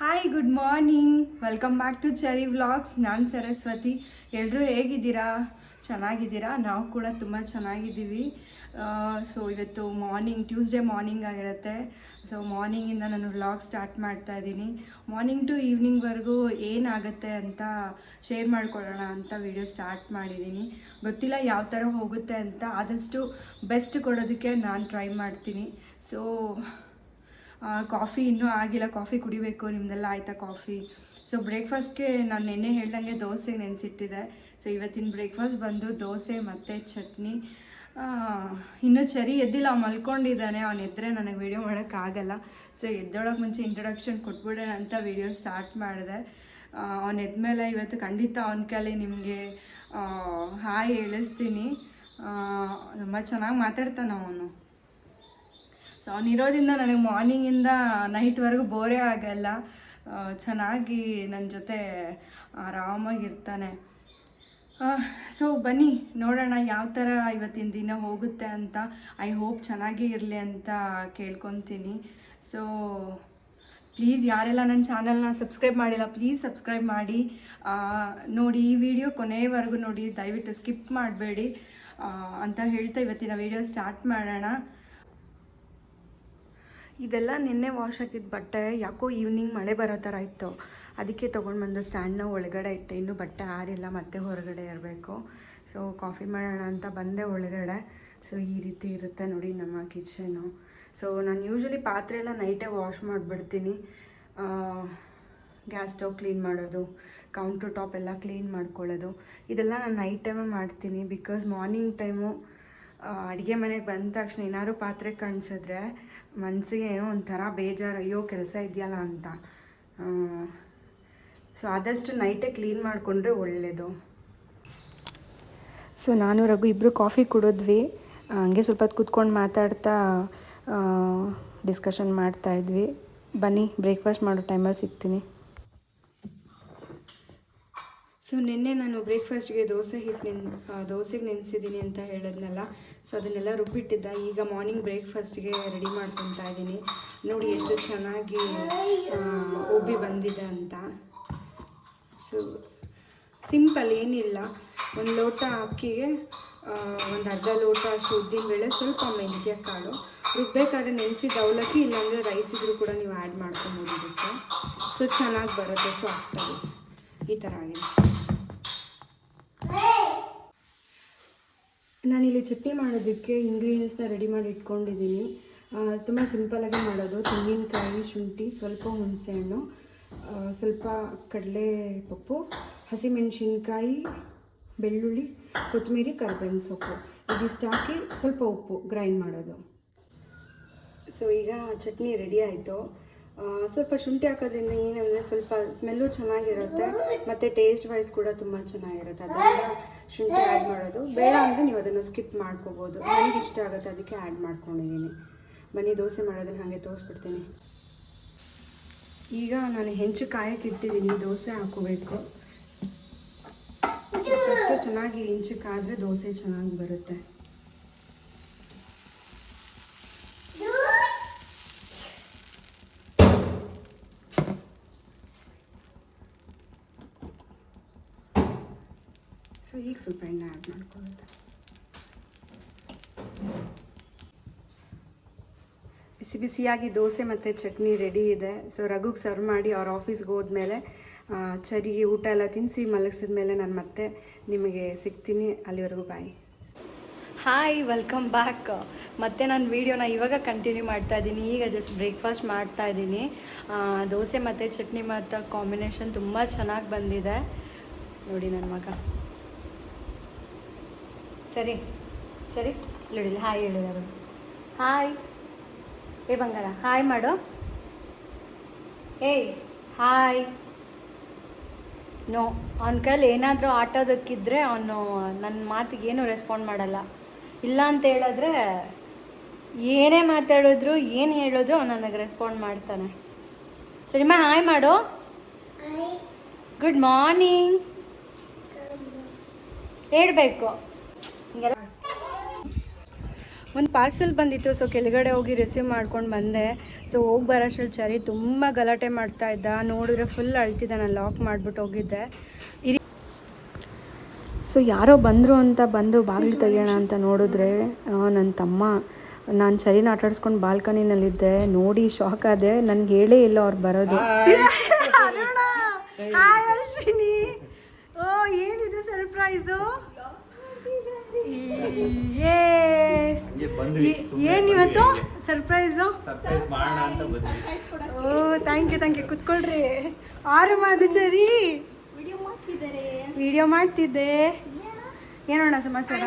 Hi good morning welcome back to cherry vlogs ನಾನು ಸರಸ್ವತಿ. ಎಲ್ಲರೂ ಹೇಗಿದ್ದೀರಾ? ಚೆನ್ನಾಗಿದ್ದೀರಾ? ನಾವು ಕೂಡ ತುಂಬ ಚೆನ್ನಾಗಿದ್ದೀವಿ. ಸೊ ಇವತ್ತು ಮಾರ್ನಿಂಗ್ ಟ್ಯೂಸ್ಡೇ ಮಾರ್ನಿಂಗ್ ಆಗಿರುತ್ತೆ. ಸೊ ಮಾರ್ನಿಂಗಿಂದ ನಾನು ವ್ಲಾಗ್ ಸ್ಟಾರ್ಟ್ ಮಾಡ್ತಾ ಇದ್ದೀನಿ. ಮಾರ್ನಿಂಗ್ ಟು ಈವ್ನಿಂಗ್ವರೆಗೂ ಏನಾಗುತ್ತೆ ಅಂತ ಶೇರ್ ಮಾಡ್ಕೊಳ್ಳೋಣ ಅಂತ ವಿಡಿಯೋ ಸ್ಟಾರ್ಟ್ ಮಾಡಿದ್ದೀನಿ. ಗೊತ್ತಿಲ್ಲ ಯಾವ ಥರ ಹೋಗುತ್ತೆ ಅಂತ. ಆದಷ್ಟು ಬೆಸ್ಟ್ ಕೊಡೋದಕ್ಕೆ ನಾನು ಟ್ರೈ ಮಾಡ್ತೀನಿ. ಸೊ ಕಾಫಿ ಇನ್ನೂ ಆಗಿಲ್ಲ, ಕಾಫಿ ಕುಡಿಬೇಕು, ನಿಮ್ದೆಲ್ಲ ಆಯಿತಾ ಕಾಫಿ? ಸೊ ಬ್ರೇಕ್ಫಾಸ್ಟ್ಗೆ ನಾನು ನೆನ್ನೆ ಹೇಳ್ದಂಗೆ ದೋಸೆ ನೆನೆಸಿಟ್ಟಿದೆ. ಸೊ ಇವತ್ತಿನ ಬ್ರೇಕ್ಫಾಸ್ಟ್ ಬಂದು ದೋಸೆ ಮತ್ತು ಚಟ್ನಿ. ಇನ್ನೂ ಚರಿ ಎದ್ದಿಲ್ಲ ಅವ್ನು ಮಲ್ಕೊಂಡಿದ್ದಾನೆ. ಅವ್ನು ಎದ್ದರೆ ನನಗೆ ವೀಡಿಯೋ ಮಾಡೋಕ್ಕಾಗಲ್ಲ. ಸೊ ಎದ್ದೊಳಗೆ ಮುಂಚೆ ಇಂಟ್ರೊಡಕ್ಷನ್ ಕೊಟ್ಬಿಡೋಣ ಅಂತ ವೀಡಿಯೋ ಸ್ಟಾರ್ಟ್ ಮಾಡಿದೆ. ಅವ್ನು ಎದ್ಮೇಲೆ ಇವತ್ತು ಖಂಡಿತ ಅವನ ಕೈಲಿ ನಿಮಗೆ ಹಾಯ್ ಹೇಳಿಸ್ತೀನಿ. ತುಂಬ ಚೆನ್ನಾಗಿ ಮಾತಾಡ್ತಾನೆ ಅವನು. ಸೊ ಅವನಿರೋದ್ರಿಂದ ನನಗೆ ಮಾರ್ನಿಂಗಿಂದ ನೈಟ್ವರೆಗೂ ಬೋರೇ ಆಗಲ್ಲ. ಚೆನ್ನಾಗಿ ನನ್ನ ಜೊತೆ ಆರಾಮಾಗಿರ್ತಾನೆ. ಸೊ ಬನ್ನಿ, ನೋಡೋಣ ಯಾವ ಥರ ಇವತ್ತಿನ ದಿನ ಹೋಗುತ್ತೆ ಅಂತ. ಐ ಹೋಪ್ ಚೆನ್ನಾಗೇ ಇರಲಿ ಅಂತ ಕೇಳ್ಕೊತೀನಿ. ಸೊ, ಪ್ಲೀಸ್ ಯಾರೆಲ್ಲ ನನ್ನ ಚಾನಲ್ನ ಸಬ್ಸ್ಕ್ರೈಬ್ ಮಾಡಿಲ್ಲ, ಪ್ಲೀಸ್ ಸಬ್ಸ್ಕ್ರೈಬ್ ಮಾಡಿ. ನೋಡಿ ಈ ವಿಡಿಯೋ ಕೊನೆಯವರೆಗೂ ನೋಡಿ, ದಯವಿಟ್ಟು ಸ್ಕಿಪ್ ಮಾಡಬೇಡಿ. ಅಂತ ಹೇಳ್ತಾ ಇವತ್ತಿನ ವಿಡಿಯೋ ಸ್ಟಾರ್ಟ್ ಮಾಡೋಣ. ಇದೆಲ್ಲ ನಿನ್ನೆ ವಾಶ್ ಆಗಿದ್ದ ಬಟ್ಟೆ, ಯಾಕೋ ಈವ್ನಿಂಗ್ ಮಳೆ ಬರೋ ಥರ ಇತ್ತು. ಅದಕ್ಕೆ ತೊಗೊಂಡು ಬಂದು ಸ್ಟ್ಯಾಂಡ್ನ ಒಳಗಡೆ ಇಟ್ಟೆ. ಇನ್ನೂ ಬಟ್ಟೆ ಆರಿಲ್ಲ ಮತ್ತೆ ಹೊರಗಡೆ ಇರಬೇಕು. ಸೊ ಕಾಫಿ ಮಾಡೋಣ ಅಂತ ಬಂದೆ ಒಳಗಡೆ. ಸೊ ಈ ರೀತಿ ಇರುತ್ತೆ ನೋಡಿ ನಮ್ಮ ಕಿಚನು ಸೊ ನಾನು ಯೂಶ್ವಲಿ ಪಾತ್ರೆ ಎಲ್ಲ ನೈಟೇ ವಾಶ್ ಮಾಡಿಬಿಡ್ತೀನಿ. ಗ್ಯಾಸ್ ಸ್ಟವ್ ಕ್ಲೀನ್ ಮಾಡೋದು ಕೌಂಟರ್ ಟಾಪ್ ಎಲ್ಲ ಕ್ಲೀನ್ ಮಾಡ್ಕೊಳ್ಳೋದು. ಇದೆಲ್ಲ ನಾನು ನೈಟ್ ಟೈಮೇ ಮಾಡ್ತೀನಿ. ಬಿಕಾಸ್ ಮಾರ್ನಿಂಗ್ ಟೈಮು ಅಡುಗೆ ಮನೆಗೆ ಬಂದ ತಕ್ಷಣ ಏನಾದ್ರು ಪಾತ್ರೆ ಕಾಣಿಸಿದ್ರೆ ಮನಸ್ಸಿಗೆ ಏನೋ ಒಂಥರ ಬೇಜಾರು, ಅಯ್ಯೋ ಕೆಲಸ ಇದೆಯಲ್ಲ ಅಂತ. ಸೊ ಆದಷ್ಟು ನೈಟೇ ಕ್ಲೀನ್ ಮಾಡಿಕೊಂಡ್ರೆ ಒಳ್ಳೆಯದು ಸೊ ನಾನು, ರಘು ಇಬ್ಬರು ಕಾಫಿ ಕುಡಿದ್ವಿ. ಹಂಗೆ ಸ್ವಲ್ಪ ಹೊತ್ತು ಕೂತ್ಕೊಂಡು ಮಾತಾಡ್ತಾ ಡಿಸ್ಕಷನ್ ಮಾಡ್ತಾ ಇದ್ವಿ. ಬನ್ನಿ ಬ್ರೇಕ್ಫಾಸ್ಟ್ ಮಾಡೋ ಟೈಮಲ್ಲಿ ಸಿಗ್ತೀನಿ. ಸೊ ನಿನ್ನೆ ನಾನು ಬ್ರೇಕ್ಫಾಸ್ಟ್ಗೆ ದೋಸೆ ಹಿಟ್ಟು ನೆನ್ ದೋಸೆಗೆ ನೆನೆಸಿದ್ದೀನಿ ಅಂತ ಹೇಳಿದ್ನಲ್ಲ. ಸೊ ಅದನ್ನೆಲ್ಲ ರುಬ್ಬಿಟ್ಟಿದ್ದ. ಈಗ ಮಾರ್ನಿಂಗ್ ಬ್ರೇಕ್ಫಾಸ್ಟ್ಗೆ ರೆಡಿ ಮಾಡ್ಕೊತಾ ಇದ್ದೀನಿ ನೋಡಿ ಎಷ್ಟು ಚೆನ್ನಾಗಿ ಉಬ್ಬಿ ಬಂದಿದೆ ಅಂತ. ಸೊ ಸಿಂಪಲ್ ಏನಿಲ್ಲ. ಒಂದು ಲೋಟ ಅಕ್ಕಿಗೆ ಒಂದು ಅರ್ಧ ಲೋಟ ಅಷ್ಟು ಉದ್ದಿನ ಬೇಳೆ, ಸ್ವಲ್ಪ ಮೆಂತ್ಯ ಕಾಳು. ರುಬ್ಬೇಕಾದ್ರೆ ನೆನೆಸಿದ ಅವಲಕ್ಕಿ ಇಲ್ಲಾಂದರೆ ರೈಸ್ ಇದ್ರೂ ಕೂಡ ನೀವು ಆ್ಯಡ್ ಮಾಡ್ಕೊಬೋದು ಇದಕ್ಕೆ. ಸೊ ಚೆನ್ನಾಗಿ ಬರುತ್ತೆ. ಸಾಫ್ಟಾಗಿ ಈ ಥರ ಆಗಿದೆ. ನಾನಿಲ್ಲಿ ಚಟ್ನಿ ಮಾಡೋದಕ್ಕೆ ಇಂಗ್ರೀಡಿಯೆಂಟ್ಸ್ನ ರೆಡಿ ಮಾಡಿ ಇಟ್ಕೊಂಡಿದ್ದೀನಿ. ತುಂಬ ಸಿಂಪಲಾಗಿ ಮಾಡೋದು. ತೆಂಗಿನಕಾಯಿ, ಶುಂಠಿ, ಸ್ವಲ್ಪ ಹುಣಸೆಹಣ್ಣು ಸ್ವಲ್ಪ ಕಡಲೆ ಪಪ್ಪು, ಹಸಿಮೆಣಸಿನ್ಕಾಯಿ, ಬೆಳ್ಳುಳ್ಳಿ, ಕೊತ್ತಂಬರಿ, ಕರ್ಬೇವಿನ ಸೊಪ್ಪು. ಇದಿಷ್ಟು ಹಾಕಿ ಸ್ವಲ್ಪ ಉಪ್ಪು ಗ್ರೈಂಡ್ ಮಾಡೋದು. ಸೊ ಈಗ ಚಟ್ನಿ ರೆಡಿ ಆಯಿತು. ಸ್ವಲ್ಪ ಶುಂಠಿ ಹಾಕೋದ್ರಿಂದ ಏನಂದರೆ ಸ್ವಲ್ಪ ಸ್ಮೆಲ್ಲು ಚೆನ್ನಾಗಿರುತ್ತೆ. ಮತ್ತು ಟೇಸ್ಟ್ ವೈಸ್ ಕೂಡ ತುಂಬ ಚೆನ್ನಾಗಿರುತ್ತೆ. ಅದರಿಂದ ಶುಂಠಿ ಆ್ಯಡ್ ಮಾಡೋದು. ಬೇಡ ಅಂದರೆ ನೀವು ಅದನ್ನು ಸ್ಕಿಪ್ ಮಾಡ್ಕೋಬೋದು. ನನಗೆ ಇಷ್ಟ ಆಗುತ್ತೆ ಅದಕ್ಕೆ ಆ್ಯಡ್ ಮಾಡ್ಕೊಂಡಿದ್ದೀನಿ ಬನ್ನಿ ದೋಸೆ ಮಾಡೋದನ್ನು ಹಾಗೆ ತೋರಿಸ್ಬಿಡ್ತೀನಿ. ಈಗ ನಾನು ಹೆಂಚು ಕಾಯಕ್ಕೆ ಇಟ್ಟಿದ್ದೀನಿ ದೋಸೆ ಹಾಕೋಬೇಕು ಫಸ್ಟು ಚೆನ್ನಾಗಿ ಹೆಂಚು ಕಾದರೆ ದೋಸೆ ಚೆನ್ನಾಗಿ ಬರುತ್ತೆ. ಸೊ ಈಗ ಸ್ವಲ್ಪ ಎಣ್ಣೆ ಆ್ಯಡ್ ಮಾಡ್ಕೊಳ್ಳೋದು ಬಿಸಿ ಬಿಸಿಯಾಗಿ ದೋಸೆ ಮತ್ತು ಚಟ್ನಿ ರೆಡಿ ಇದೆ. ಸೊ ರಘುಗೆ ಸರ್ವ್ ಮಾಡಿ ಅವ್ರ ಆಫೀಸ್ಗೆ ಹೋದ್ಮೇಲೆ ಚರಿಗೆ ಊಟ ಎಲ್ಲ ತಿನ್ನಿಸಿ ಮಲಗಿಸಿದ ಮೇಲೆ ನಾನು ಮತ್ತೆ ನಿಮಗೆ ಸಿಗ್ತೀನಿ. ಅಲ್ಲಿವರೆಗೂ ಬಾಯ್ ಹಾಯ್ ವೆಲ್ಕಮ್ ಬ್ಯಾಕ್ ಮತ್ತೆ ನಾನು ವೀಡಿಯೋನ ಇವಾಗ ಕಂಟಿನ್ಯೂ ಮಾಡ್ತಾ ಇದ್ದೀನಿ. ಈಗ ಜಸ್ಟ್ ಬ್ರೇಕ್ಫಾಸ್ಟ್ ಮಾಡ್ತಾ ಇದ್ದೀನಿ. ದೋಸೆ ಮತ್ತು ಚಟ್ನಿ ಮತ್ತು ಕಾಂಬಿನೇಷನ್ ತುಂಬ ಚೆನ್ನಾಗಿ ಬಂದಿದೆ. ನೋಡಿ ನನ್ನ ಮಗ. ಸರಿ ಸರಿ. ಹೇಳಿಲ್ಲ ಹಾಯ್ ಹೇಳಿದರು ಹಾಯ್. ಏ ಬಂಗಾರ ಹಾಯ್ ಮಾಡು. ಏಯ್ ಹಾಯ್. ನೋ ಅವನ ಕೈಲಿ ಏನಾದರೂ ಆಟೋದಕ್ಕಿದ್ರೆ ಅವನು ನನ್ನ ಮಾತಿಗೆ ಏನೂ ರೆಸ್ಪಾಂಡ್ ಮಾಡಲ್ಲ. ಇಲ್ಲ ಅಂತ ಹೇಳಿದ್ರೆ ಏನೇ ಮಾತಾಡಿದ್ರು ಏನು ಹೇಳಿದ್ರು ಅವನು ನನಗೆ ರೆಸ್ಪಾಂಡ್ ಮಾಡ್ತಾನೆ. ಸರಿಮ್ಮ ಹಾಯ್ ಮಾಡು. ಗುಡ್ ಮಾರ್ನಿಂಗ್ ಹೇಳಬೇಕು. ಒಂದು ಪಾರ್ಸೆಲ್ ಬಂದಿತ್ತು ಸೊ ಕೆಳಗಡೆ ಹೋಗಿ ರಿಸೀವ್ ಮಾಡ್ಕೊಂಡು ಬಂದೆ. ಸೊ ಹೋಗಿ ಅಷ್ಟು ಚರಿ ತುಂಬ ಗಲಾಟೆ ಮಾಡ್ತಾ ಇದ್ದ. ನೋಡಿದ್ರೆ ಫುಲ್ ಅಳ್ತಿದ್ದ. ನಾನು ಲಾಕ್ ಮಾಡಿಬಿಟ್ಟು ಹೋಗಿದ್ದೆ. ಇರಿ ಸೊ ಯಾರೋ ಬಂದರು ಅಂತ ಬಂದು ಬಾಗಿಲು ತೆಗಿಯೋಣ ಅಂತ ನೋಡಿದ್ರೆ ನನ್ನ ತಮ್ಮ, ನಾನು ಚರಿನ ಆಟಾಡಿಸ್ಕೊಂಡು ಬಾಲ್ಕನಿನಲ್ಲಿದ್ದೆ. ನೋಡಿ ಶಾಕ್ ಆದೆ. ನನ್ಗೆ ಹೇಳೇ ಇಲ್ಲ ಅವ್ರು ಬರೋದು. ಏನಿದೆ ಸರ್ಪ್ರೈಸು ಏನಿವತ್ತು surprise oh thank you thank you ಕುತ್ಕೊಳ್ರಿ. ಆರು ಮಾಧುಚರಿ ವಿಡಿಯೋ ಮಾಡ್ತಿದ್ದೆ. ಏನೋಣ ಸಮಾಚಾರ?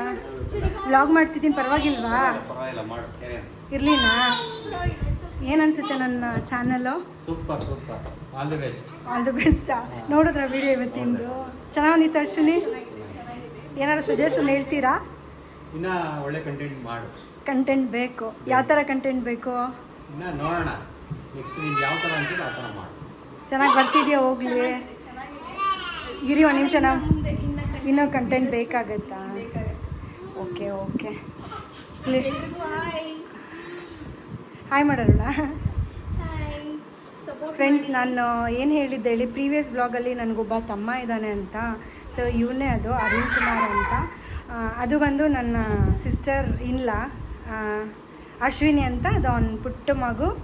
ವ್ಲಾಗ್ ಮಾಡ್ತಿದ್ದೀನಿ ಪರವಾಗಿಲ್ವಾ? ಪರವಾಗಿಲ್ಲ ಏನನ್ಸುತ್ತೆ ನನ್ನ channel super super all the best all the best ನೋಡಿದ್ರ ವಿಡಿಯೋ ಇವತ್ತಿಂದು? ಚೆನ್ನಾಗಿತ್ತು ಅಶ್ವಿನಿ? ಏನಾದ್ರು ಸಜೆಷನ್ ಹೇಳ್ತೀರಾ? ಇನ್ನ ಒಳ್ಳೆ ಕಂಟೆಂಟ್ ಮಾಡು. ಕಂಟೆಂಟ್ ಬೇಕು. ಯಾವ ಥರ ಕಂಟೆಂಟ್ ಬೇಕು? ಇನ್ನ ನೋಡೋಣ. ನೆಕ್ಸ್ಟ್ ನಿಮ್ಗೆ ಯಾವ ಥರ ಅನ್ಸುತ್ತೆ ಆ ಥರ ಮಾಡು. ಚೆನ್ನಾಗಿ ಬರ್ತಿದ್ಯಾ ಹೋಗ್ಲಿ? ಇರಿ ಒಂದು ನಿಮಿಷ ನಾವು ಇನ್ನೂ ಕಂಟೆಂಟ್ ಬೇಕಾಗತ್ತಾ? Okay okay. ಹಾಯ್. ಮಾಡೋಣ ಫ್ರೆಂಡ್ಸ್ ನಾನು ಏನು ಹೇಳಿದ್ದೆ ಹೇಳಿ ಪ್ರೀವಿಯಸ್ ಬ್ಲಾಗಲ್ಲಿ ನನಗೊಬ್ಬ ತಮ್ಮ ಇದ್ದಾನೆ ಅಂತ. ಸೊ ಇವನೇ ಅದು ಅರುಣ್ ಕುಮಾರ್ ಅಂತ. ಅದು ಬಂದು ನನ್ನ ಸಿಸ್ಟರ್ ಇಲ್ಲ ಅಶ್ವಿನಿ ಅಂತ ಅದು ಅವನ ಪುಟ್ಟ ಮಗು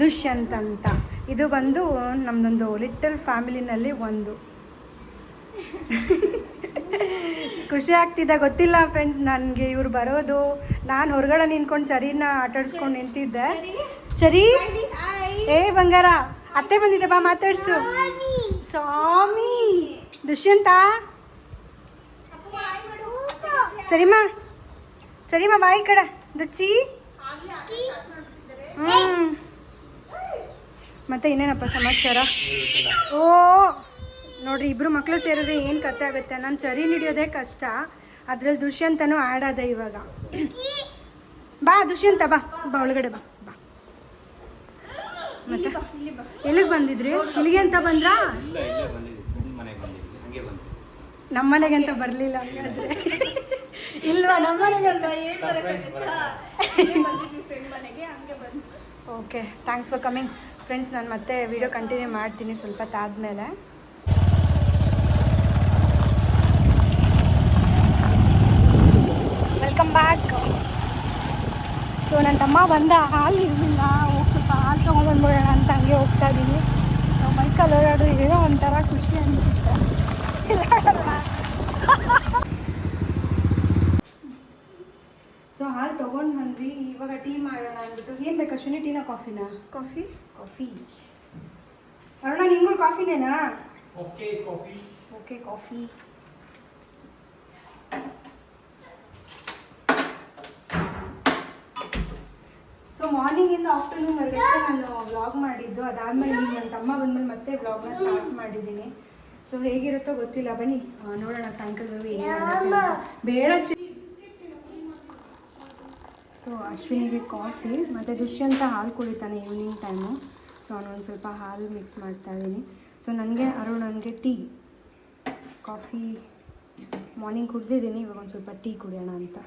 ದುಷ್ಯಂತ್ ಅಂತ. ಇದು ಬಂದು ನಮ್ಮದೊಂದು ಲಿಟಲ್ ಫ್ಯಾಮಿಲಿನಲ್ಲಿ ಒಂದು. ಖುಷಿ ಆಗ್ತಿದ್ದ ಗೊತ್ತಿಲ್ಲ ಫ್ರೆಂಡ್ಸ್ ನನಗೆ ಇವ್ರು ಬರೋದು. ನಾನು ಹೊರಗಡೆ ನಿಂತ್ಕೊಂಡು ಚರಿನ ಆಟಾಡ್ಸ್ಕೊಂಡು ನಿಂತಿದ್ದೆ. ಚರಿ. ಏ ಬಂಗಾರ ಅತ್ತೆ ಬಂದಿದ್ದೆ ಬಾ ಮಾತಾಡ್ಸು. ಸ್ವಾಮಿ ದುಷ್ಯಂತ? ಸರಿಮ್ಮ ಸರಿಮ್ಮ ಬಾಯಿ ಕಡೆ, ದುಚ್ಚಿ. ಹ್ಮ್. ಮತ್ತೆ ಇನ್ನೇನಪ್ಪ ಸಮಾಚಾರ? ಓ, ನೋಡ್ರಿ, ಇಬ್ರು ಮಕ್ಕಳು ಸೇರಿದ್ರೆ ಏನು ಕತೆ ಆಗುತ್ತೆ? ನಾನು ಚರಿ ಹಿಡಿಯೋದೇ ಕಷ್ಟ. ಅದ್ರಲ್ಲಿ ದುಷ್ಯಂತನೂ ಆ್ಯಡ್ ಅದ ಇವಾಗ. ಬಾ, ದುಷ್ಯಂತ, ಬಾ ಬಾ, ಒಳಗಡೆ ಬಾ ಬಾ. ಮತ್ತೆ? ಎಲ್ಲಿಗೆ ಬಂದಿದ್ರಿ? ಇಲ್ಲಿಗೆ ಅಂತ ಬಂದ್ರಾ? ನಮ್ಮ ಮನೆಗೆ ಅಂತ ಬರಲಿಲ್ಲ ಹಂಗಾದ್ರೆ. ಇಲ್ವಾ? ಮನೆಗೆ ಬಂತು okay thanks for coming friends ನಾನು ಮತ್ತೆ ವಿಡಿಯೋ ಕಂಟಿನ್ಯೂ ಮಾಡ್ತೀನಿ ಸ್ವಲ್ಪ ತಾದ್ಮೇಲೆ. ವೆಲ್ಕಮ್ ಬ್ಯಾಕ್ ಸೊ ನನ್ನ ತಮ್ಮ ಬಂದ ಹಾಲು ಇರಲಿಲ್ಲ. ಹೋಗಿ ಸ್ವಲ್ಪ ಹಾಲು ತೊಗೊಂಡ್ಬಂದ್ಬಿಡೋಣ ಅಂತ ಹಂಗೆ ಹೋಗ್ತಾ ಇದ್ದೀನಿ ಸೊ ಮೈಕಲ್ ಓಡಾಡೋ ಏನೋ ಒಂಥರ ಖುಷಿ ಅನಿಸುತ್ತೆ. ಸೊ ಹಾಲು ತೊಗೊಂಡು ಬಂದ್ವಿ. ಇವಾಗ ಟೀ ಮಾಡೋಣ ಅಂದ್ಬಿಟ್ಟು. ಏನು ಬೇಕು ಅಶ್ವಿನಿ? ಟೀನಾ ಕಾಫಿನಾ? ಕಾಫಿ. ಕಾಫಿ. ಅರುಣ ನಿಮ್ಗು ಕಾಫಿನೇನಾ? Okay coffee. Okay coffee. So ಮಾರ್ನಿಂಗಿಂದ ಆಫ್ಟರ್ನೂನ್ವರೆಗೆ ನಾನು ವ್ಲಾಗ್ ಮಾಡಿದ್ದು. ಅದಾದಮೇಲೆ ನನ್ನ ತಮ್ಮ ಬಂದಮೇಲೆ ಮತ್ತೆ ವ್ಲಾಗ್ನ ಸ್ಟಾರ್ಟ್ ಮಾಡಿದ್ದೀನಿ. ಸೊ ಹೇಗಿರುತ್ತೋ ಗೊತ್ತಿಲ್ಲ ಬನ್ನಿ ನೋಡೋಣ ಸಾಯಂಕಾಲದವರೆಗೂ. ಬೇಡ ಸೊ ಅಶ್ವಿನಿಗೆ ಕಾಫಿ ಮತ್ತು ದುಷ್ಯಂತ ಹಾಲು ಕುಡಿತಾನೆ ಈವ್ನಿಂಗ್ ಟೈಮು ಸೊ ಅವನೊಂದು ಸ್ವಲ್ಪ ಹಾಲು ಮಿಕ್ಸ್ ಮಾಡ್ತಾ ಇದ್ದೀನಿ. ಸೊ ನನಗೆ ಅರುಣ್ ನನಗೆ ಟೀ ಕಾಫಿ ಮಾರ್ನಿಂಗ್ ಕುಡ್ದಿದ್ದೀನಿ ಇವಾಗ ಒಂದು ಸ್ವಲ್ಪ ಟೀ ಕುಡಿಯೋಣ ಅಂತ.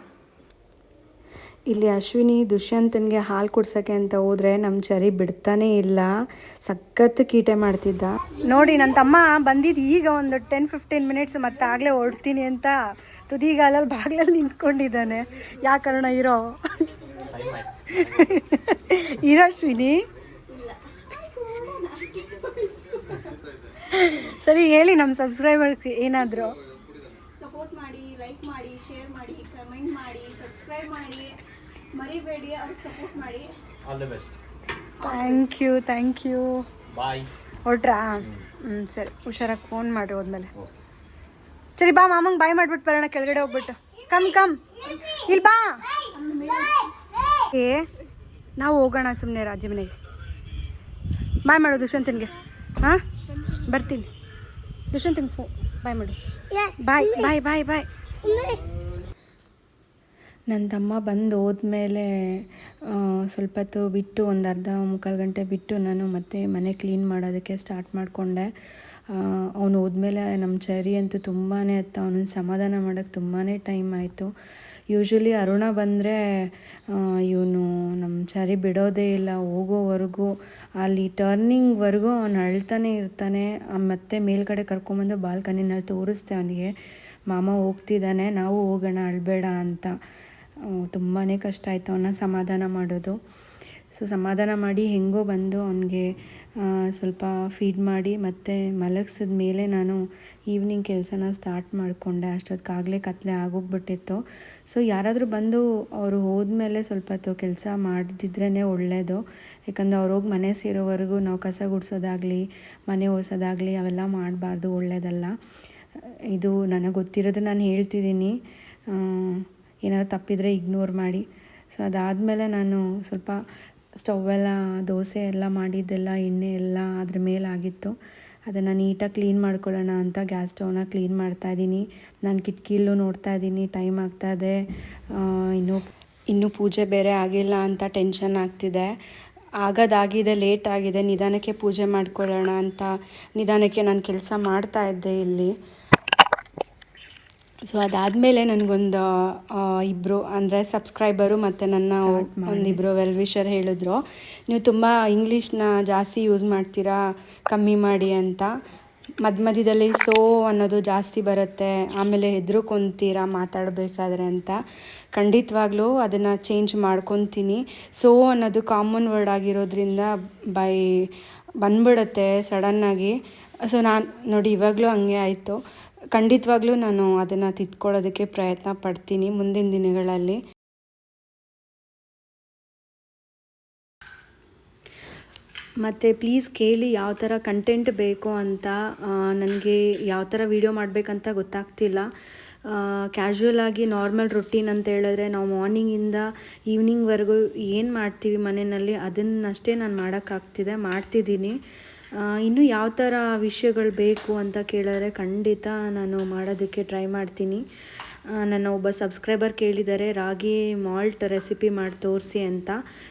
ಇಲ್ಲಿ ಅಶ್ವಿನಿ ದುಷ್ಯಂತನಿಗೆ ಹಾಲು ಕುಡ್ಸೋಕ್ಕೆ ಅಂತ ಹೋದ್ರೆ ನಮ್ಮ ಚರಿ ಬಿಡ್ತಾನೇ ಇಲ್ಲ. ಸಖತ್ ಕೀಟೆ ಮಾಡ್ತಿದ್ದ. ನೋಡಿ ನನ್ನ ತಮ್ಮ ಬಂದಿದ್ದು ಈಗ ಒಂದು ಟೆನ್ ಫಿಫ್ಟೀನ್ ಮಿನಿಟ್ಸ್ ಮತ್ತೆ ಆಗಲೇ ಹೊರಡ್ತೀನಿ ಅಂತ ತುದಿಗಾಲಲ್ಲಿ ಬಾಗ್ಲಲ್ಲಿ ನಿಂತ್ಕೊಂಡಿದ್ದಾನೆ. ಯಾ ಕಾರಣ ಇರೋ? ಇರೋ ಅಶ್ವಿನಿ? ಸರಿ ಹೇಳಿ ನಮ್ಮ ಸಬ್ಸ್ಕ್ರೈಬರ್ಸ್ ಏನಾದರೂ? ಸಪೋರ್ಟ್ ಮಾಡಿ ಲೈಕ್ ಮಾಡಿ ಶೇರ್ ಮಾಡಿ ಕಮೆಂಟ್ ಮಾಡಿ ಸಬ್ಸ್ಕ್ರೈಬ್ ಮಾಡಿ. ಮರಿಬೇಡಿ ಅವ್ರಿಗೆ ಸಪೋರ್ಟ್ ಮಾಡಿ. All the best thank you thank you bye ಹೊರಟ್ರಾ ಹ್ಞೂ ಸರಿ. ಹುಷಾರಾಗಿ ಫೋನ್ ಮಾಡಿ ಹೋದ್ಮೇಲೆ. ಸರಿ ಬಾ ಮಾಮಂಗೆ ಬಾಯ್ ಮಾಡ್ಬಿಟ್ಟು ಬರೋಣ ಕೆಳಗಡೆ ಹೋಗ್ಬಿಟ್ಟು. ಕಮ್ ಕಮ್ ಇಲ್ಲಿ ಬಾ. ಏ ನಾವು ಹೋಗೋಣ ಸುಮ್ಮನೆ ರಾಜ ಮನೆಗೆ. ಬಾಯ್ ಮಾಡು ದುಷ್ಯಂತನಿಗೆ. ಹಾಂ? ಬರ್ತೀನಿ. ದುಷ್ಯಂತನಿಗೆ ಫೋ ಬಾಯ್ ಮಾಡು. ಬಾಯ್ ಬಾಯ್ ಬಾಯ್ ಬಾಯ್ ನನ್ನ ತಮ್ಮ ಬಂದು ಹೋದ್ಮೇಲೆ ಆ, ಸ್ವಲ್ಪ ಹೊತ್ತು ಬಿಟ್ಟು ಒಂದು ಅರ್ಧ ಮುಕ್ಕಾಲು ಗಂಟೆ ಬಿಟ್ಟು ನಾನು ಮತ್ತೆ ಮನೆ ಕ್ಲೀನ್ ಮಾಡೋದಕ್ಕೆ ಸ್ಟಾರ್ಟ್ ಮಾಡಿಕೊಂಡೆ. ಅವನು ಹೋದ್ಮೇಲೆ ನಮ್ಮ ಚರಿ ಅಂತೂ ತುಂಬಾ ಅತ್ತ. ಅವನನ್ನು ಸಮಾಧಾನ ಮಾಡೋಕ್ಕೆ ತುಂಬಾ ಟೈಮ್ ಆಯಿತು. ಯೂಶ್ವಲಿ ಅರುಣ ಬಂದರೆ ಇವನು ನಮ್ಮ ಚರಿ ಬಿಡೋದೇ ಇಲ್ಲ. ಹೋಗೋವರೆಗೂ ಅಲ್ಲಿ ಟರ್ನಿಂಗ್ವರೆಗೂ ಅವನು ಅಳ್ತಾನೆ ಇರ್ತಾನೆ. ಮತ್ತೆ ಮೇಲ್ಗಡೆ ಕರ್ಕೊಂಬಂದು ಬಾಲ್ಕನಿನಲ್ಲಿ ತೋರಿಸ್ತೆ ಅವನಿಗೆ. ಮಾಮ ಹೋಗ್ತಿದ್ದಾನೆ ನಾವು ಹೋಗೋಣ ಅಳಬೇಡ ಅಂತ. ತುಂಬಾ ಕಷ್ಟ ಆಯಿತು ಅವನ್ನ ಸಮಾಧಾನ ಮಾಡೋದು. ಸೊ ಸಮಾಧಾನ ಮಾಡಿ ಹೆಂಗೋ ಬಂದು ಅವನಿಗೆ ಸ್ವಲ್ಪ ಫೀಡ್ ಮಾಡಿ ಮತ್ತು ಮಲಗಿಸಿದ ಮೇಲೆ ನಾನು ಈವ್ನಿಂಗ್ ಕೆಲಸನ ಸ್ಟಾರ್ಟ್ ಮಾಡಿಕೊಂಡೆ. ಅಷ್ಟೊತ್ತಿಗಾಗಲೇ ಕತ್ಲೆ ಆಗೋಗ್ಬಿಟ್ಟಿತ್ತು. ಸೊ ಯಾರಾದರೂ ಬಂದು ಅವರು ಹೋದ್ಮೇಲೆ ಸ್ವಲ್ಪ ಹೊತ್ತು ಕೆಲಸ ಮಾಡಿದ್ರೇ ಒಳ್ಳೆಯದು ಯಾಕಂದರೆ ಅವ್ರು ಹೋಗಿ ಮನೆ ಸೇರೋವರೆಗೂ ನಾವು ಕಸ ಗುಡಿಸೋದಾಗಲಿ, ಮನೆ ಓಸೋದಾಗಲಿ ಅವೆಲ್ಲ ಮಾಡಬಾರ್ದು ಒಳ್ಳೆಯದಲ್ಲ ಇದು ನನಗೆ ಗೊತ್ತಿರೋದು ನಾನು ಹೇಳ್ತಿದ್ದೀನಿ. ಏನಾದ್ರು ತಪ್ಪಿದರೆ ಇಗ್ನೋರ್ ಮಾಡಿ. ಸೊ ಅದಾದಮೇಲೆ ನಾನು ಸ್ವಲ್ಪ ಸ್ಟವ್ವೆಲ್ಲ ದೋಸೆ ಎಲ್ಲ ಮಾಡಿದ್ದೆಲ್ಲ, ಎಣ್ಣೆ ಎಲ್ಲ ಅದ್ರ ಮೇಲಾಗಿತ್ತು ಅದನ್ನು ನೀಟಾಗಿ ಕ್ಲೀನ್ ಮಾಡ್ಕೊಳ್ಳೋಣ ಅಂತ ಗ್ಯಾಸ್ ಸ್ಟವ್ನ ಕ್ಲೀನ್ ಮಾಡ್ತಾ ಇದ್ದೀನಿ. ನಾನು ಕಿಟಕಿಲ್ಲೂ ನೋಡ್ತಾ ಇದ್ದೀನಿ ಟೈಮ್ ಆಗ್ತಾಯಿದೆ ಇನ್ನೂ ಇನ್ನೂ ಪೂಜೆ ಬೇರೆ ಆಗಿಲ್ಲ ಅಂತ ಟೆನ್ಷನ್ ಆಗ್ತಿದೆ. ಆಗೋದಾಗಿದೆ ಲೇಟ್ ಆಗಿದೆ, ನಿಧಾನಕ್ಕೆ ಪೂಜೆ ಮಾಡ್ಕೊಳ್ಳೋಣ ಅಂತ ನಿಧಾನಕ್ಕೆ ನಾನು ಕೆಲಸ ಮಾಡ್ತಾ ಇದ್ದೆ ಇಲ್ಲಿ. ಸೊ ಅದಾದಮೇಲೆ ನನಗೊಂದು ಇಬ್ಬರು ಅಂದರೆ ಸಬ್ಸ್ಕ್ರೈಬರು ಮತ್ತು ನನ್ನ ಒಂದಿಬ್ಬರು ವೆಲ್ ವಿಷರ್ ಹೇಳಿದ್ರು. ನೀವು ತುಂಬ ಇಂಗ್ಲೀಷ್ನ ಜಾಸ್ತಿ ಯೂಸ್ ಮಾಡ್ತೀರಾ ಕಮ್ಮಿ ಮಾಡಿ ಅಂತ. ಮಧ್ಯ ಮಧ್ಯದಲ್ಲಿ ಸೋ ಅನ್ನೋದು ಜಾಸ್ತಿ ಬರುತ್ತೆ. ಆಮೇಲೆ ಹೆದರ್ಕೊಂತೀರಾ ಮಾತಾಡಬೇಕಾದ್ರೆ ಅಂತ. ಖಂಡಿತವಾಗ್ಲೂ ಅದನ್ನು ಚೇಂಜ್ ಮಾಡ್ಕೊತೀನಿ. ಸೋ ಅನ್ನೋದು ಕಾಮನ್ ವರ್ಡ್ ಆಗಿರೋದ್ರಿಂದ ಬೈ ಬಂದ್ಬಿಡುತ್ತೆ ಸಡನ್ನಾಗಿ ಸೊ ನಾನು ನೋಡಿ ಇವಾಗಲೂ ಹಂಗೆ ಆಯಿತು. ಖಂಡಿತವಾಗ್ಲೂ ನಾನು ಅದನ್ನು ತಿದ್ಕೊಳ್ಳೋದಕ್ಕೆ ಪ್ರಯತ್ನ ಪಡ್ತೀನಿ ಮುಂದಿನ ದಿನಗಳಲ್ಲಿ. ಮತ್ತು ಪ್ಲೀಸ್ ಕೇಳಿ ಯಾವ ಥರ ಕಂಟೆಂಟ್ ಬೇಕು ಅಂತ ನನಗೆ ಯಾವ ಥರ ವೀಡಿಯೋ ಮಾಡಬೇಕಂತ ಗೊತ್ತಾಗ್ತಿಲ್ಲ. ಕ್ಯಾಶುವಲ್ ಆಗಿ ನಾರ್ಮಲ್ ರೊಟೀನ್ ಅಂತ ಹೇಳಿದ್ರೆ ನಾವು ಮಾರ್ನಿಂಗಿಂದ ಈವ್ನಿಂಗ್ವರೆಗೂ ಏನು ಮಾಡ್ತೀವಿ ಮನೆಯಲ್ಲಿ ಅದನ್ನಷ್ಟೇ ನಾನು ಮಾಡೋಕ್ಕಾಗ್ತಿದೆ, ಮಾಡ್ತಿದ್ದೀನಿ. ಇನ್ನು ಯಾವ ಥರ ವಿಷಯಗಳು ಬೇಕು ಅಂತ ಕೇಳಿದ್ರೆ ಖಂಡಿತ ನಾನು ಮಾಡೋದಕ್ಕೆ ಟ್ರೈ ಮಾಡ್ತೀನಿ. ನನ್ನ ಒಬ್ಬ ಸಬ್ಸ್ಕ್ರೈಬರ್ ಕೇಳಿದ್ದಾರೆ ರಾಗಿ ಮಾಲ್ಟ್ ರೆಸಿಪಿ ಮಾಡಿ ತೋರಿಸಿ ಅಂತ.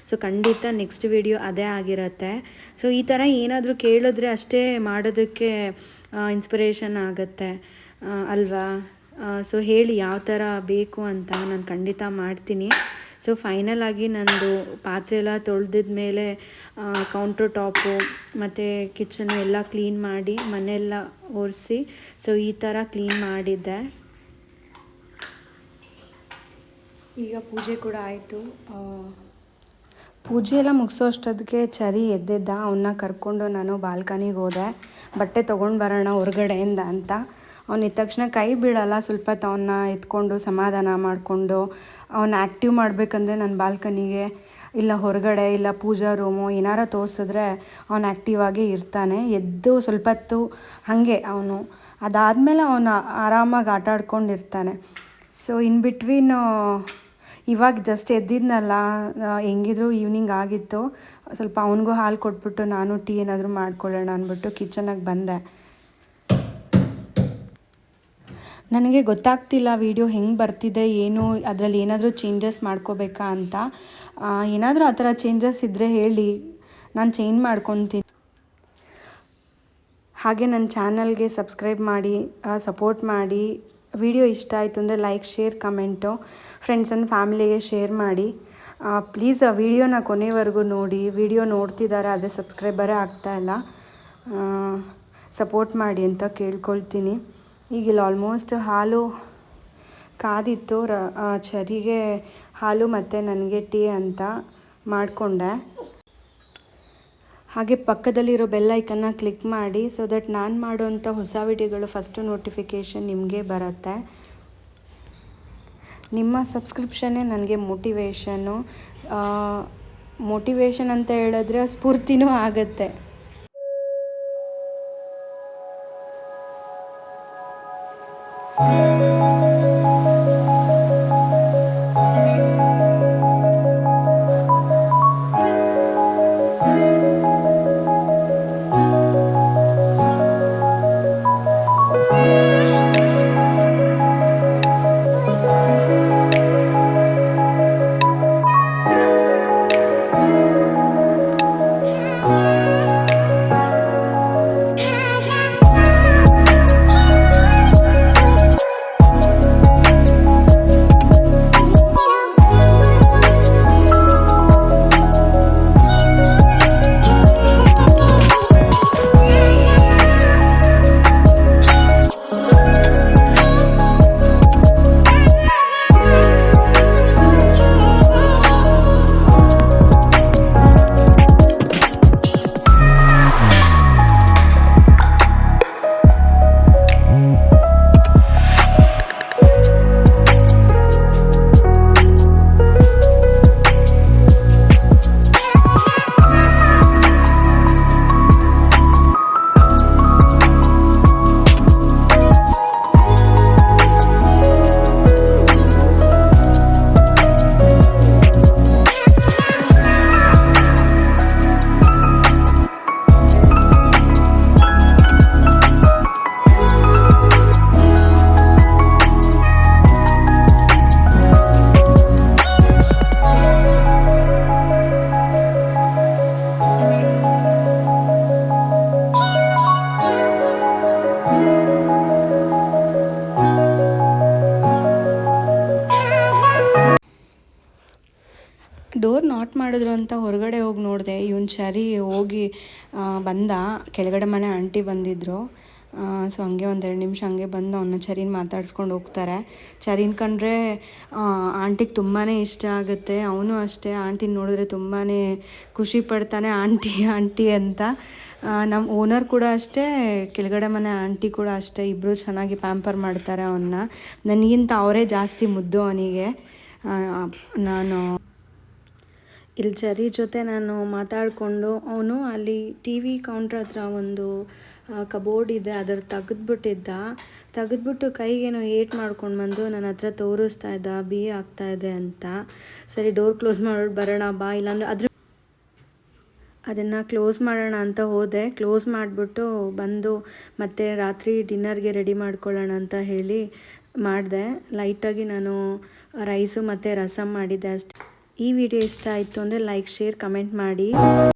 ಸೊ ಖಂಡಿತ ನೆಕ್ಸ್ಟ್ ವಿಡಿಯೋ ಅದೇ ಆಗಿರುತ್ತೆ. ಸೊ ಈ ಥರ ಏನಾದರೂ ಕೇಳಿದ್ರೆ ಅಷ್ಟೇ ಮಾಡೋದಕ್ಕೆ ಇನ್ಸ್ಪಿರೇಷನ್ ಆಗುತ್ತೆ. ಅಲ್ವಾ? ಸೊ ಹೇಳಿ ಯಾವ ಥರ ಬೇಕು ಅಂತ ನಾನು ಖಂಡಿತ ಮಾಡ್ತೀನಿ. ಸೊ ಫೈನಲ್ ಆಗಿ ನಂದು ಪಾತ್ರೆ ಎಲ್ಲ ತೊಳೆದಿದ ಮೇಲೆ ಕೌಂಟರ್ ಟಾಪು ಮತ್ತು ಕಿಚನ್ ಎಲ್ಲ ಕ್ಲೀನ್ ಮಾಡಿ ಮನೆಯೆಲ್ಲ ಒರೆಸಿ ಸೊ ಈ ಥರ ಕ್ಲೀನ್ ಮಾಡಿದ್ದೆ. ಈಗ ಪೂಜೆ ಕೂಡ ಆಯಿತು. ಪೂಜೆ ಎಲ್ಲ ಮುಗಿಸೋ ಅಷ್ಟೊತ್ತಿಗೆ ಚರಿ ಎದ್ದಿದ್ದ. ಅವನ್ನ ಕರ್ಕೊಂಡು ನಾನು ಬಾಲ್ಕನಿಗೆ ಹೋದೆ. ಬಟ್ಟೆ ತೊಗೊಂಡು ಬರೋಣ ಹೊರಗಡೆಯಿಂದ ಅಂತ. ಅವ್ನು ತಕ್ಷಣ ಕೈ ಬೀಳಲ್ಲ, ಸ್ವಲ್ಪ ಹೊತ್ತು ಅವನ್ನ ಎತ್ಕೊಂಡು ಸಮಾಧಾನ ಮಾಡಿಕೊಂಡು ಅವನ್ನ ಆ್ಯಕ್ಟಿವ್ ಮಾಡಬೇಕಂದ್ರೆ ನಾನು ಬಾಲ್ಕನಿಗೆ ಇಲ್ಲ ಹೊರಗಡೆ ಇಲ್ಲ ಪೂಜಾ ರೂಮು ಏನಾರ ತೋರಿಸಿದ್ರೆ ಅವನು ಆ್ಯಕ್ಟಿವ್ ಆಗಿ ಇರ್ತಾನೆ. ಎದ್ದು ಸ್ವಲ್ಪ ಹೊತ್ತು ಹಾಗೆ ಅವನು. ಅದಾದಮೇಲೆ ಅವನು ಆರಾಮಾಗಿ ಆಟ ಆಡ್ಕೊಂಡಿರ್ತಾನೆ. ಸೊ ಇನ್ ಬಿಟ್ವೀನ್ ಇವಾಗ ಜಸ್ಟ್ ಎದ್ದಿದ್ನಲ್ಲ ಹೆಂಗಿದ್ರು ಈವ್ನಿಂಗ್ ಆಗಿತ್ತು. ಸ್ವಲ್ಪ ಅವನಿಗೂ ಹಾಲು ಕೊಟ್ಬಿಟ್ಟು ನಾನು ಟೀ ಏನಾದರೂ ಮಾಡ್ಕೊಳ್ಳೋಣ ಅಂದ್ಬಿಟ್ಟು ಕಿಚನಾಗೆ ಬಂದೆ. ನನಗೆ ಗೊತ್ತಾಗ್ತಿಲ್ಲ ವಿಡಿಯೋ ಹೆಂಗೆ ಬರ್ತಿದೆ, ಏನು, ಅದರಲ್ಲಿ ಏನಾದರೂ ಚೇಂಜಸ್ ಮಾಡ್ಕೋಬೇಕಾ ಅಂತ. ಏನಾದರೂ ಆ ಥರ ಚೇಂಜಸ್ ಇದ್ದರೆ ಹೇಳಿ. ನಾನು ಚೇಂಜ್ ಮಾಡ್ಕೊತೀನಿ. ಹಾಗೆ ನನ್ನ ಚಾನಲ್ಗೆ ಸಬ್ಸ್ಕ್ರೈಬ್ ಮಾಡಿ ಸಪೋರ್ಟ್ ಮಾಡಿ. ವಿಡಿಯೋ ಇಷ್ಟ ಆಯಿತು ಅಂದರೆ like share comment friends and ಫ್ಯಾಮಿಲಿಗೆ ಶೇರ್ ಮಾಡಿ. ಪ್ಲೀಸ್ ಆ ವಿಡಿಯೋನ ಕೊನೆವರೆಗೂ ನೋಡಿ. ವಿಡಿಯೋ ನೋಡ್ತಿದ್ದಾರೆ ಆದರೆ ಸಬ್ಸ್ಕ್ರೈಬರೇ ಆಗ್ತಾಯಿಲ್ಲ ಸಪೋರ್ಟ್ ಮಾಡಿ ಅಂತ ಕೇಳ್ಕೊಳ್ತೀನಿ. ಈಗ ಇಲ್ಲಿ ಆಲ್ಮೋಸ್ಟ್ ಹಾಲು ಕಾದಿತ್ತು. ರ ಚರಿಗೆ ಹಾಲು ಮತ್ತು ನನಗೆ ಟೀ ಅಂತ ಮಾಡಿಕೊಂಡೆ. ಹಾಗೆ ಪಕ್ಕದಲ್ಲಿರೋ ಬೆಲ್ ಐಕನ್ನ ಕ್ಲಿಕ್ ಮಾಡಿ ಸೊ ದಟ್ ನಾನು ಮಾಡುವಂಥ ಹೊಸ ವಿಡಿಯೋಗಳು ಫಸ್ಟು ನೋಟಿಫಿಕೇಷನ್ ನಿಮಗೆ ಬರುತ್ತೆ. ನಿಮ್ಮ ಸಬ್ಸ್ಕ್ರಿಪ್ಷನ್ನೇ ನನಗೆ ಮೋಟಿವೇಶನ್ನು ಮೋಟಿವೇಶನ್ ಅಂತ ಹೇಳಿದ್ರೆ ಸ್ಫೂರ್ತಿನೂ ಆಗುತ್ತೆ. ಅಂತ ಹೊರಗಡೆ ಹೋಗಿ ನೋಡಿದೆ. ಇವನ್ ಚರಿ ಹೋಗಿ ಬಂದ. ಕೆಳಗಡೆ ಮನೆ ಆಂಟಿ ಬಂದಿದ್ದರು ಸೊ ಹಂಗೆ ಒಂದೆರಡು ನಿಮಿಷ ಹಂಗೆ ಬಂದು ಅವನ್ನ ಚರಿನ ಮಾತಾಡ್ಸ್ಕೊಂಡು ಹೋಗ್ತಾರೆ. ಚರಿನ ಕಂಡ್ರೆ ಆಂಟಿಗೆ ತುಂಬಾ ಇಷ್ಟ ಆಗುತ್ತೆ. ಅವನು ಅಷ್ಟೇ. ಆಂಟಿನ ನೋಡಿದ್ರೆ ತುಂಬಾ ಖುಷಿ ಪಡ್ತಾನೆ ಆಂಟಿ ಆಂಟಿ ಅಂತ. ನಮ್ಮ ಓನರ್ ಕೂಡ ಅಷ್ಟೇ, ಕೆಳಗಡೆ ಮನೆ ಆಂಟಿ ಕೂಡ ಅಷ್ಟೇ. ಇಬ್ಬರು ಚೆನ್ನಾಗಿ ಪ್ಯಾಂಪರ್ ಮಾಡ್ತಾರೆ ಅವನ್ನ ನನಗಿಂತ ಅವರೇ ಜಾಸ್ತಿ ಮುದ್ದು ಅವನಿಗೆ. ನಾನು ಇಲ್ಲಿ ಚರಿ ಜೊತೆ ನಾನು ಮಾತಾಡಿಕೊಂಡು ಅವನು ಅಲ್ಲಿ ಟಿ ವಿ ಕೌಂಟ್ರ್ ಹತ್ರ ಒಂದು ಕಬೋರ್ಡ್ ಇದೆ, ಅದರ ತೆಗೆದ್ಬಿಟ್ಟಿದ್ದ. ತೆಗೆದ್ಬಿಟ್ಟು ಕೈಗೇನೋ ಏಟ್ ಮಾಡ್ಕೊಂಡು ಬಂದು ನನ್ನ ಹತ್ರ ತೋರಿಸ್ತಾ ಇದ್ದ, ಬಿ ಆಗ್ತಾ ಇದೆ ಅಂತ. ಸರಿ ಡೋರ್ ಕ್ಲೋಸ್ ಮಾಡಿ ಬರೋಣ, ಬಾ, ಇಲ್ಲಾಂದ್ರೆ ಅದ್ರ ಅದನ್ನು ಕ್ಲೋಸ್ ಮಾಡೋಣ ಅಂತ ಹೋದೆ. ಕ್ಲೋಸ್ ಮಾಡಿಬಿಟ್ಟು ಬಂದು ಮತ್ತೆ ರಾತ್ರಿ ಡಿನ್ನರ್ಗೆ ರೆಡಿ ಮಾಡ್ಕೊಳ್ಳೋಣ ಅಂತ ಹೇಳಿ ಮಾಡಿದೆ. ಲೈಟಾಗಿ ನಾನು ರೈಸು ಮತ್ತು ರಸಮ್ ಮಾಡಿದ್ದೆ ಅಷ್ಟೆ. ಈ ವಿಡಿಯೋ ಇಷ್ಟ ಆಯಿತು ಅಂದರೆ ಲೈಕ್ ಶೇರ್ ಕಮೆಂಟ್ ಮಾಡಿ.